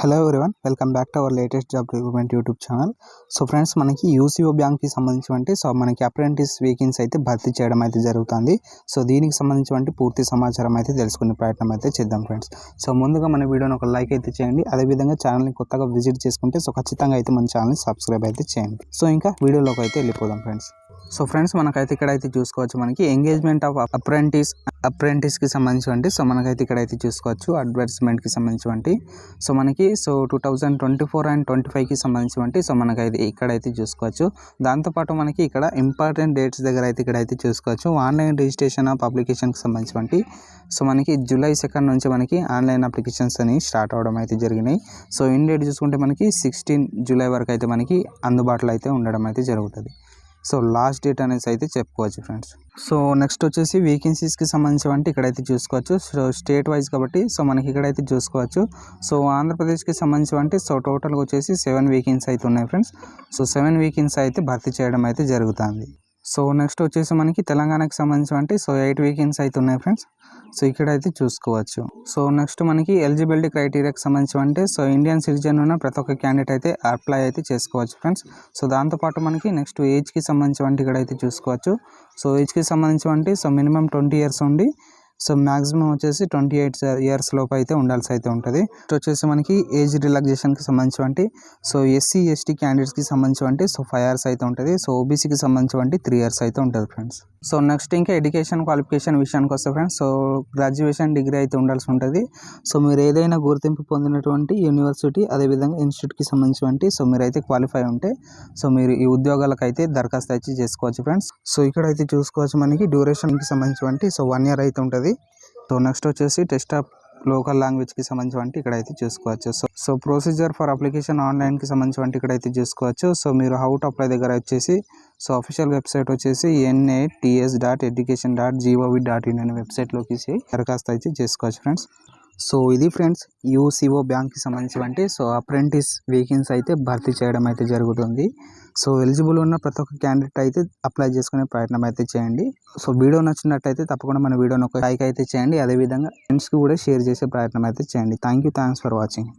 Hello everyone welcome back to our latest job recruitment YouTube channel so friends మనకి UCO బ్యాంక్కి సంబంధించి so మనకి apprentice vacancy అయితే భర్తీ చేయడం అయితే జరుగుతుంది. సో దీనికి సంబంధించి పూర్తి సమాచారం అయితే తెలుసుకునే ప్రయత్నం అయితే చేద్దాం ఫ్రెండ్స్ సో ముందుగా మన వీడియోని ఒక లైక్ అయితే చేయండి. అదేవిధంగా ఛానల్ని కొత్తగా విజిట్ చేసుకుంటే సో ఖచ్చితంగా అయితే మన ఛానల్ని సబ్స్క్రైబ్ అయితే చేయండి. సో ఇంకా వీడియోలోకి అయితే వెళ్ళిపోదాం ఫ్రెండ్స్ సో ఫ్రెండ్స్ మనకైతే ఇక్కడైతే చూసుకోవచ్చు మనకి ఎంగేజ్మెంట్ ఆఫ్ అప్రెంటిస్ అప్రెంటిస్కి సంబంధించి సో మనకైతే ఇక్కడైతే చూసుకోవచ్చు అడ్వర్టైజ్మెంట్కి సంబంధించి సో మనకి so two thousand twenty four and twenty ఫైవ్కి సంబంధించి సో మనకైతే ఇక్కడైతే చూసుకోవచ్చు. దాంతోపాటు మనకి ఇక్కడ ఇంపార్టెంట్ డేట్స్ దగ్గర అయితే ఇక్కడైతే చూసుకోవచ్చు. ఆన్లైన్ రిజిస్ట్రేషన్ ఆఫ్ అప్లికేషన్కి సంబంధించి సో మనకి జూలై సెకండ్ నుంచి మనకి ఆన్లైన్ అప్లికేషన్స్ అని స్టార్ట్ అవడం అయితే జరిగినాయి. సో ఇన్ డేట్ చూసుకుంటే మనకి సిక్స్టీన్ జూలై వరకు అయితే మనకి అందుబాటులో అయితే ఉండడం అయితే జరుగుతుంది. సో లాస్ట్ డేట్ అనేసి అయితే చెప్పుకోవచ్చు ఫ్రెండ్స్ సో నెక్స్ట్ వచ్చేసి వేకెన్సీస్కి సంబంధించి అంటే ఇక్కడైతే చూసుకోవచ్చు. సో స్టేట్ వైజ్ కాబట్టి సో మనకి ఇక్కడైతే చూసుకోవచ్చు. సో ఆంధ్రప్రదేశ్కి సంబంధించి అంటే సో టోటల్గా వచ్చేసి సెవెన్ వీకెన్స్ అయితే ఉన్నాయి ఫ్రెండ్స్ సో సెవెన్ వీకెన్స్ అయితే భర్తీ చేయడం అయితే జరుగుతుంది. సో నెక్స్ట్ వచ్చేసి మనకి తెలంగాణకి సంబంధించి అంటే సో ఎయిట్ వీకెన్స్ అయితే ఉన్నాయి ఫ్రెండ్స్ సో ఇక్కడ అయితే చూసుకోవచ్చు. సో నెక్స్ట్ మనకి ఎలిజిబిలిటీ క్రైటీరియాకి సంబంధించి అంటే సో ఇండియన్ సిటిజన్ ఉన్న ప్రతి ఒక్క క్యాండిడేట్ అయితే అప్లై అయితే చేసుకోవచ్చు ఫ్రెండ్స్. సో దాంతోపాటు మనకి నెక్స్ట్ ఏజ్కి సంబంధించి వంటి ఇక్కడ అయితే చూసుకోవచ్చు. సో ఏజ్కి సంబంధించి సో మినిమం ట్వంటీ ఇయర్స్ ఉండి సో మ్యాక్సిమం వచ్చేసి ట్వంటీ ఎయిట్ ఇయర్స్ లోపు అయితే ఉండాల్సి అయితే ఉంటుంది. నెక్స్ట్ వచ్చేసి మనకి ఏజ్ రిలాక్సేషన్కి సంబంధించి సో ఎస్సీ ఎస్టీ క్యాండిడేట్స్కి సంబంధించి సో ఫైవ్ ఇయర్స్ అయితే ఉంటుంది. సో ఓబీసీకి సంబంధించి త్రీ ఇయర్స్ అయితే ఉంటుంది ఫ్రెండ్స్. సో నెక్స్ట్ ఇంకా ఎడ్యుకేషన్ క్వాలిఫికేషన్ విషయానికి వస్తే ఫ్రెండ్స్ సో గ్రాడ్యుయేషన్ డిగ్రీ అయితే ఉండాల్సి ఉంటుంది. సో మీరు ఏదైనా గుర్తింపు పొందినటువంటి యూనివర్సిటీ అదేవిధంగా ఇన్స్టిట్యూట్కి సంబంధించి సో మీరు అయితే క్వాలిఫై ఉంటే సో మీరు ఈ ఉద్యోగాలకు అయితే దరఖాస్తు అయితే చేసుకోవచ్చు ఫ్రెండ్స్. సో ఇక్కడ అయితే చూసుకోవచ్చు మనకి డ్యూరేషన్కి సంబంధించి సో వన్ ఇయర్ అయితే ఉంటుంది. సో నెక్స్ట్ వచ్చేసి టెస్ట్ ఆఫ్ లోకల్ లాంగ్వేజ్కి సంబంధించి ఇక్కడ అయితే చూసుకోవచ్చు. So so procedure for application ఆన్లైన్కి సంబంధించి ఇక్కడ అయితే చూసుకోవచ్చు. సో మీరు హౌ టు అప్లై దగ్గర వచ్చేసి సో అఫీషియల్ వెబ్సైట్ వచ్చేసి NATS dot education dot GOV dot in అనే వెబ్సైట్లోకి దరఖాస్తు అయితే చేసుకోవచ్చు ఫ్రెండ్స్ సో ఇది ఫ్రెండ్స్ యూసీఓ బ్యాంక్కి సంబంధించినటువంటి సో అప్రెంటిస్ వేకెన్సీ అయితే భర్తీ చేయడం అయితే జరుగుతుంది. సో ఎలిజిబుల్ ఉన్న ప్రతి ఒక్క క్యాండిడేట్ అయితే అప్లై చేసుకునే ప్రయత్నం అయితే చేయండి. సో వీడియో నచ్చినట్టయితే తప్పకుండా మన వీడియోని ఒక లైక్ అయితే చేయండి. అదేవిధంగా ఫ్రెండ్స్కి కూడా షేర్ చేసే ప్రయత్నం అయితే చేయండి. Thank you thanks for watching.